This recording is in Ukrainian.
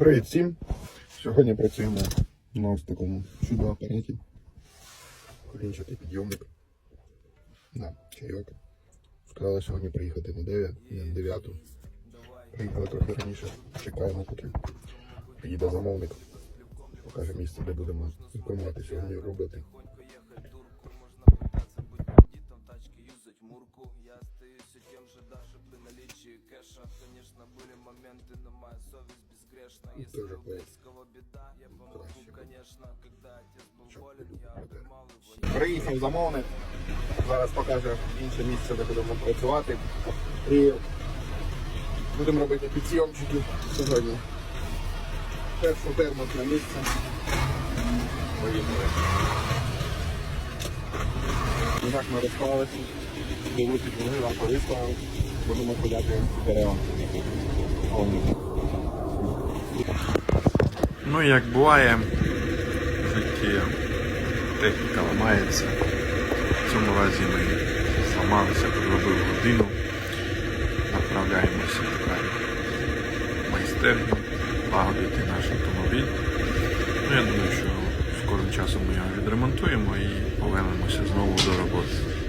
Привіт всім! Сьогодні працюємо на ось такому чудо апараті. Колінчатий підйомник. На чайок. Сказали сьогодні приїхати на 9, не на 9. Приїхали трохи раніше. Чекаємо, поки приїде замовник. Покаже місце, де будемо виконувати сьогодні робити. бандитом тачки юзать мурку Я остаюсь тем же даже при наличии кэша Конечно были моменты, но моя совесть безгрешна Если Тоже у поэт. близкого беда, я помогу, Красиво. конечно Когда отец был Чё, болен, люблю я проте. обнимал его Приїхав замовник. Зараз покаже інше місце, де будемо працювати. І будемо робити підсйомчики сьогодні. Першу термос на місце. Поїхали. І так ми розклалися. Дивуті книги вам повиставив. Будемо ходяти дерева. Ну, як буває в житті, техніка ламається. В цьому разі ми зламалися, підробили годину. Направляємося в майстерню, лагодити наш автомобіль. Ну, я думаю, що скорим часом ми його відремонтуємо і повернемося знову до роботи.